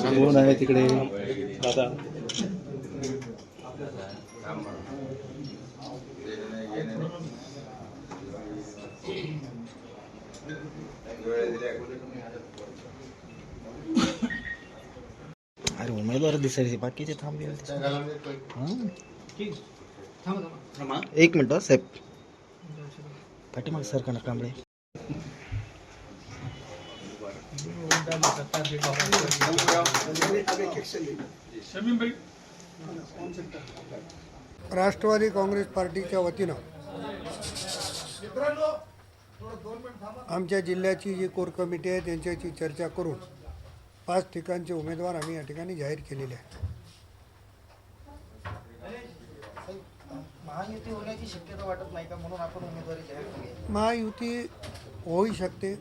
कोण आहे तिकडे. दादा. अरे उमेदवार दिसायचे बाकीचे थांबले एक मिनिट साहेब. पाठीमाग सरकार कांबळे. राष्ट्रवादी काँग्रेस पार्टीच्या वतीनं आमच्या जिल्ह्याची जी कोर कमिटी आहे त्यांच्याशी चर्चा करून पाच ठिकाणचे उमेदवार आम्ही या ठिकाणी जाहीर केलेले आहेत. महायुती होण्याची शक्यता वाटत नाही का? म्हणून आपण उमेदवारी जाहीर केली महायुती होऊ शकते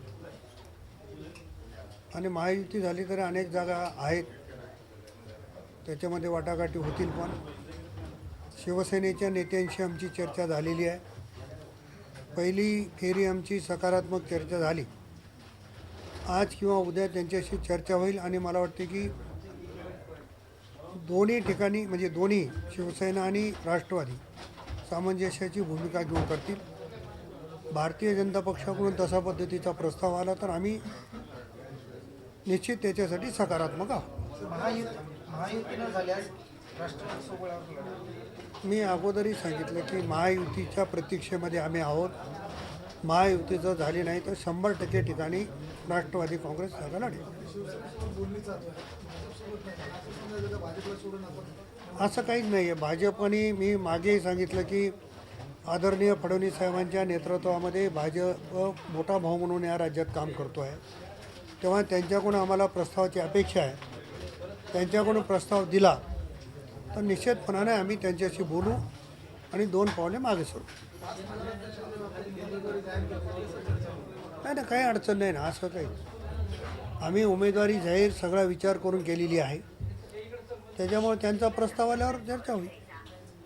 आणि महायुती झाली तरी अनेक जागा आहेत. त्याच्यामध्ये वाटाघाटी होतील पण. शिवसेनेच्या नेत्यांशी आमची चर्चा झालेली आहे. पहिली फेरी आमची सकारात्मक चर्चा झाली. आज किंवा उद्या त्यांच्याशी चर्चा होईल आणि मला वाटते की दोन्ही ठिकाणी म्हणजे दोन्ही शिवसेना आणि राष्ट्रवादी सामंजस्याची भूमिका घेऊन करतील. भारतीय जनता पक्षाकडून तसा पद्धतीचा प्रस्ताव आला तर आम्ही निश्चित त्याच्यासाठी सकारात्मक आहोत. महायुती महायुती झाल्यास. मी अगोदरही सांगितलं की महायुतीच्या प्रतीक्षेमध्ये आम्ही आहोत. महायुतीचं झाली नाही तर शंभर टक्के ठिकाणी राष्ट्रवादी काँग्रेस जागा लढेल असं काहीच नाही आहे भाजपने मी मागेही सांगितलं की आदरणीय फडणवीस साहेबांच्या नेतृत्वामध्ये भाजप मोठा भाऊ म्हणून या राज्यात काम करतो आहे तेव्हा त्यांच्याकडून आम्हाला प्रस्तावाची अपेक्षा आहे. त्यांच्याकडून प्रस्ताव दिला. तर निश्चितपणाने आम्ही त्यांच्याशी बोलू आणि दोन पावले मागे सोडू. नाही ना काही अडचण नाही ना असं काही आम्ही उमेदवारी जाहीर सगळा विचार करून केलेली आहे. त्याच्यामुळे त्यांचा प्रस्ताव आल्यावर चर्चा होईल.